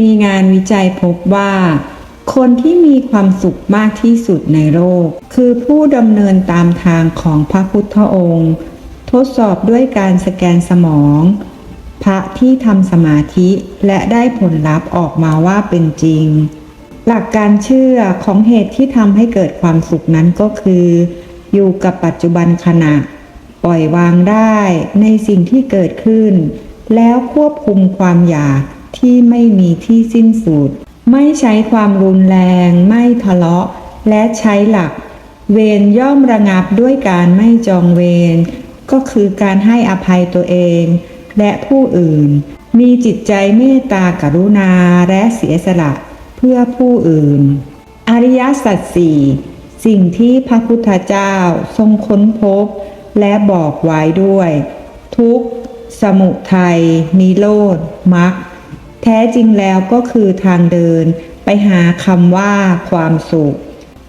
มีงานวิจัยพบว่า คนที่มีความสุขมากที่สุดในโลก คือผู้ดำเนินตามทางของพระพุทธองค์ ทดสอบด้วยการสแกนสมอง พระที่ทำสมาธิและได้ผลลัพธ์ออกมาว่าเป็นจริง หลักการเชื่อของเหตุที่ทำให้เกิดความสุขนั้นก็คือ อยู่กับปัจจุบันขณะ ปล่อยวางได้ในสิ่งที่เกิดขึ้น แล้วควบคุมความอยาก ที่ไม่มีที่สิ้นสุด ไม่ใช้ความรุนแรง ไม่ทะเลาะ และใช้หลัก เวรย่อมระงับด้วยการไม่จองเวรก็คือการให้อภัยตัวเอง และผู้อื่น มีจิตใจเมตตากรุณาและเสียสละเพื่อผู้อื่น อริยสัจสี่สิ่งที่พระพุทธเจ้าทรงค้นพบ และบอกไว้ด้วย ทุกสมุทัยนิโรธมรรค แท้จริงแล้วก็คือทางเดินไปหาคำว่าความสุข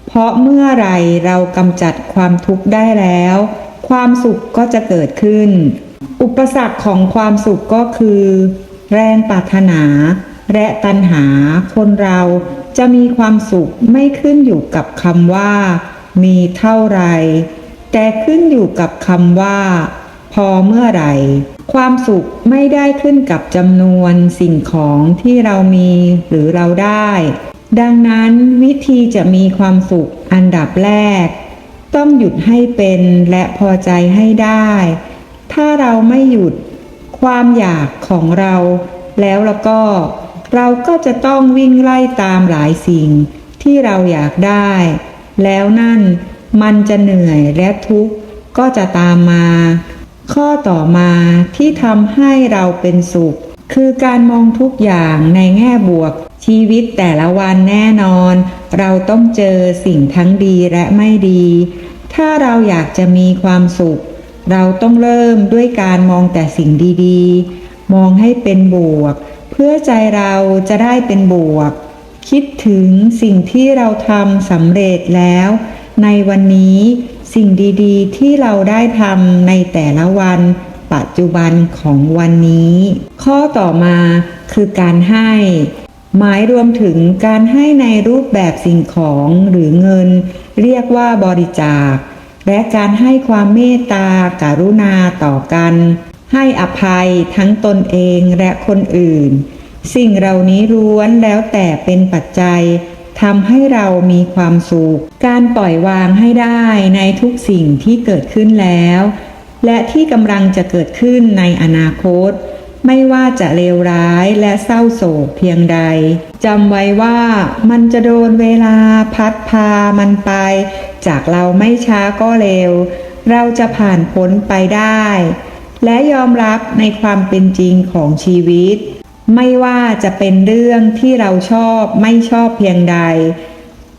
เพราะเมื่อไรเรากำจัดความทุกข์ได้แล้ว ความสุขก็จะเกิดขึ้น อุปสรรคของความสุขก็คือ แรงปรารถนา และตัณหาคนเราจะมีความสุขไม่ขึ้นอยู่กับคำว่า มีเท่าไร แต่ขึ้นอยู่กับคำว่า พอเมื่อไหร่ ความสุขไม่ได้ขึ้นกับจำนวนสิ่งของที่เรามีหรือเราได้ ดังนั้นวิธีจะมีความสุขอันดับแรก ต้องหยุดให้เป็นและพอใจให้ได้ ถ้าเราไม่หยุดความอยากของเรา แล้วแล้วก็ เราก็จะต้องวิ่งไล่ตามหลายสิ่งที่เราอยากได้ แล้วนั่นมันจะเหนื่อยและทุกข์ก็จะตามมา ข้อต่อมาที่ทำให้เราเป็นสุข คือการมองทุกอย่างในแง่บวก ชีวิตแต่ละวันแน่นอน เราต้องเจอสิ่งทั้งดีและไม่ดี ถ้าเราอยากจะมีความสุข เราต้องเริ่มด้วยการมองแต่สิ่งดีๆ มองให้เป็นบวก เพื่อใจเราจะได้เป็นบวก คิดถึงสิ่งที่เราทำสำเร็จแล้ว ในวันนี้ สิ่งดีๆ ที่เราได้ทำในแต่ละวัน ปัจจุบันของวันนี้ ข้อต่อมาคือการให้ หมายรวมถึงการให้ในรูปแบบสิ่งของหรือเงิน เรียกว่าบริจาค และการให้ความเมตตาการุณาต่อกัน ให้อภัยทั้งตนเองและคนอื่น สิ่งเหล่านี้ล้วนแล้วแต่เป็นปัจจัย ทำให้เรามีความสุข การปล่อยวางให้ได้ในทุกสิ่งที่เกิดขึ้นแล้ว และที่กำลังจะเกิดขึ้นในอนาคต ไม่ว่าจะเลวร้ายและเศร้าโศกเพียงใดจำไว้ว่ามันจะโดนเวลาพัดพามันไป จากเราไม่ช้าก็เร็ว เราจะผ่านพ้นไปได้ และยอมรับในความเป็นจริงของชีวิต ไม่ว่าจะเป็นเรื่องที่เราชอบไม่ชอบเพียงใด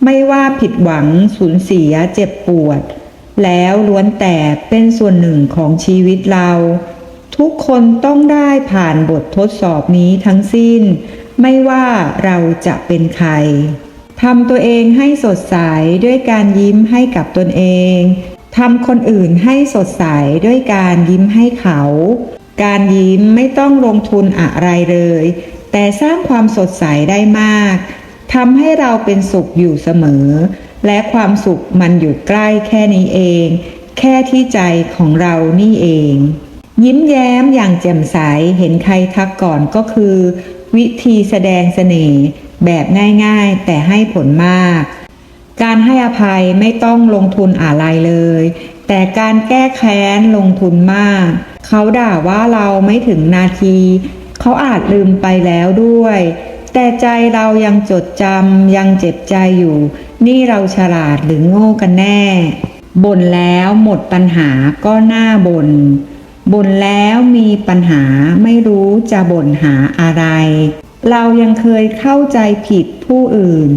ไม่ว่าผิดหวังสูญเสียเจ็บปวด แล้วล้วนแต่เป็นส่วนหนึ่งของชีวิตเรา ทุกคนต้องได้ผ่านบททดสอบนี้ทั้งสิ้น ไม่ว่าเราจะเป็นใครทำตัวเองให้สดใสด้วยการยิ้มให้กับตนเองทำคนอื่นให้สดใสด้วยการยิ้มให้เขา การยิ้มไม่ต้องลงทุนอะไรเลย แต่สร้างความสดใสได้มากทำให้เราเป็นสุขอยู่เสมอ และความสุขมันอยู่ใกล้แค่นี้เอง แค่ที่ใจของเรานี่เอง ยิ้มแย้มอย่างแจ่มใสเห็นใครทักก่อนก็คือ วิธีแสดงเสน่ห์แบบง่ายๆ แต่ให้ผลมาก การให้อภัยไม่ต้องลงทุนอะไรเลย แต่การแก้แค้นลงทุนมาก เขาด่าว่าเราไม่ถึงนาที เขาอาจลืมไปแล้วด้วย แต่ใจเรายังจดจำยังเจ็บใจอยู่ นี่เราฉลาดหรือโง่กันแน่บ่นแล้วหมดปัญหาก็หน่าบน่นบ่นแล้วมีปัญหาไม่รู้จะบ่นหาอะไร เรายังเคยเข้าใจผิดผู้อื่น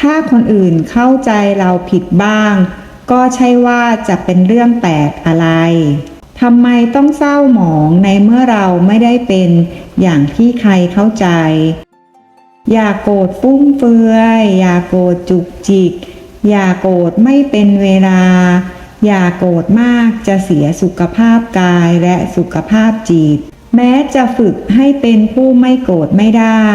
ถ้าคนอื่นเข้าใจเราผิดบ้าง ก็ใช่ว่าจะเป็นเรื่องแปลกอะไร ทำไมต้องเศร้าหมองในเมื่อเราไม่ได้เป็นอย่างที่ใครเข้าใจ อย่าโกรธฟุ่มเฟือย อย่าโกรธจุกจิก อย่าโกรธไม่เป็นเวลา อย่าโกรธมากจะเสียสุขภาพกายและสุขภาพจิต แม้จะฝึกให้เป็นผู้ไม่โกรธไม่ได้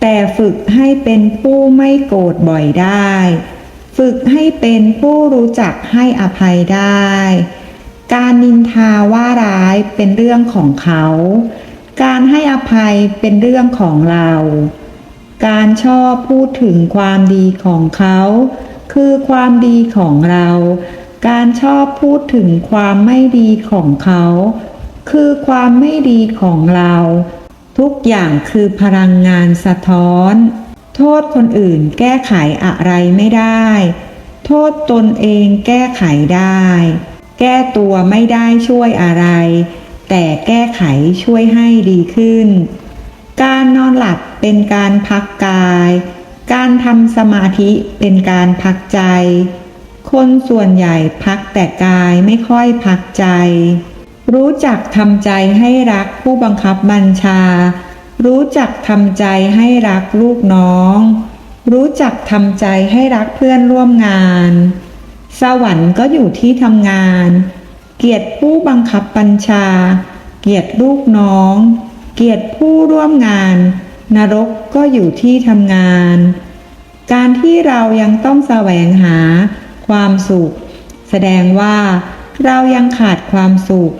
แต่ฝึกให้เป็นผู้ไม่โกรธบ่อยได้ ฝึกให้เป็นผู้รู้จักให้อภัยได้ การนินทาว่าร้ายเป็นเรื่องของเขา การให้อภัยเป็นเรื่องของเรา การชอบพูดถึงความดีของเขา คือความดีของเรา การชอบพูดถึงความไม่ดีของเขา คือความไม่ดีของเรา ทุกอย่างคือพลังงานสะท้อน โทษคนอื่นแก้ไขอะไรไม่ได้ โทษตนเองแก้ไขได้ แก้ตัวไม่ได้ช่วยอะไร แต่แก้ไขช่วยให้ดีขึ้น การนอนหลับเป็นการพักกาย การทำสมาธิเป็นการพักใจ คนส่วนใหญ่พักแต่กายไม่ค่อยพักใจ รู้จักทำใจให้รักผู้บังคับบัญชา รู้จักทำใจให้รักลูกน้อง รู้จักทำใจให้รักเพื่อนร่วมงาน สวรรค์ก็อยู่ที่ทำงาน เกียรติผู้บังคับบัญชา เกียรติลูกน้อง เกียรติผู้ร่วมงาน นรกก็อยู่ที่ทำงาน การที่เรายังต้องแสวงหาความสุข แสดงว่าเรายังขาดความสุข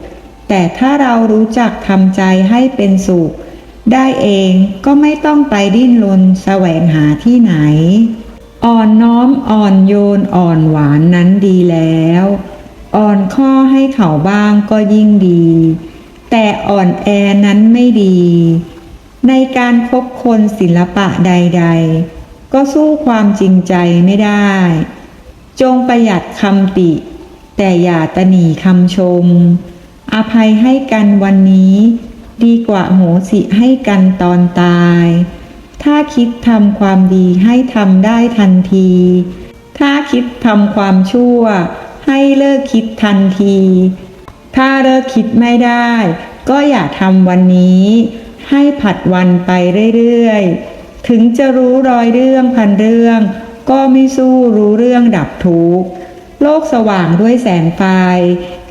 แต่ถ้าเรารู้จักทำใจให้เป็นสุข ได้เองก็ไม่ต้องไปดิ้นรนแสวงหาที่ไหน อ่อนน้อมอ่อนโยนอ่อนหวานนั้นดีแล้ว อ่อนข้อให้เขาบ้างก็ยิ่งดี แต่อ่อนแอนั้นไม่ดี ในการคบคนศิลปะใด ๆ ก็สู้ความจริงใจไม่ได้ จงประหยัดคำติ แต่อย่าตะหนีคำชม อภัยให้กันวันนี้ ดีกว่าโหสิให้กันตอนตาย ถ้าคิดทำความดีให้ทำได้ทันที ถ้าคิดทำความชั่ว ให้เลิกคิดทันที ถ้าเลิกคิดไม่ได้ ก็อย่าทำวันนี้ ให้ผัดวันไปเรื่อยๆ ถึงจะรู้รอยเรื่องพันเรื่อง ก็ไม่สู้รู้เรื่องดับทุกข์ โลกสว่างด้วยแสงไฟ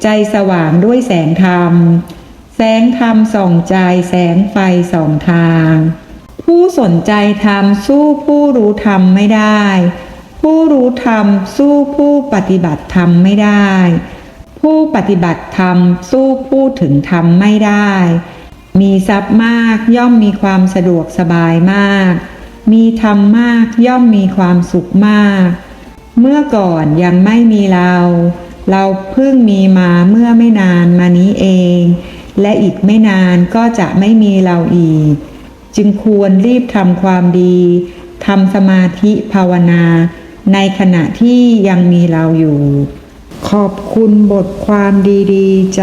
ใจสว่างด้วยแสงธรรม แสงธรรมส่องใจแสงไฟส่องทาง ผู้สนใจธรรมสู้ผู้รู้ธรรมไม่ได้ ผู้รู้ธรรมสู้ผู้ปฏิบัติธรรมไม่ได้ ผู้ปฏิบัติธรรมสู้ผู้ถึงธรรมไม่ได้ มีทรัพย์มากย่อมมีความสะดวกสบายมาก มีธรรมมากย่อมมีความสุขมาก เมื่อก่อนยังไม่มีเรา เราเพิ่งมีมาเมื่อไม่นานมานี้เอง และอีกไม่นานก็จะไม่มีเราอีก จึงควรรีบทำความดีทำสมาธิภาวนา ในขณะที่ยังมีเราอยู่ ขอบคุณบทความดีๆจาก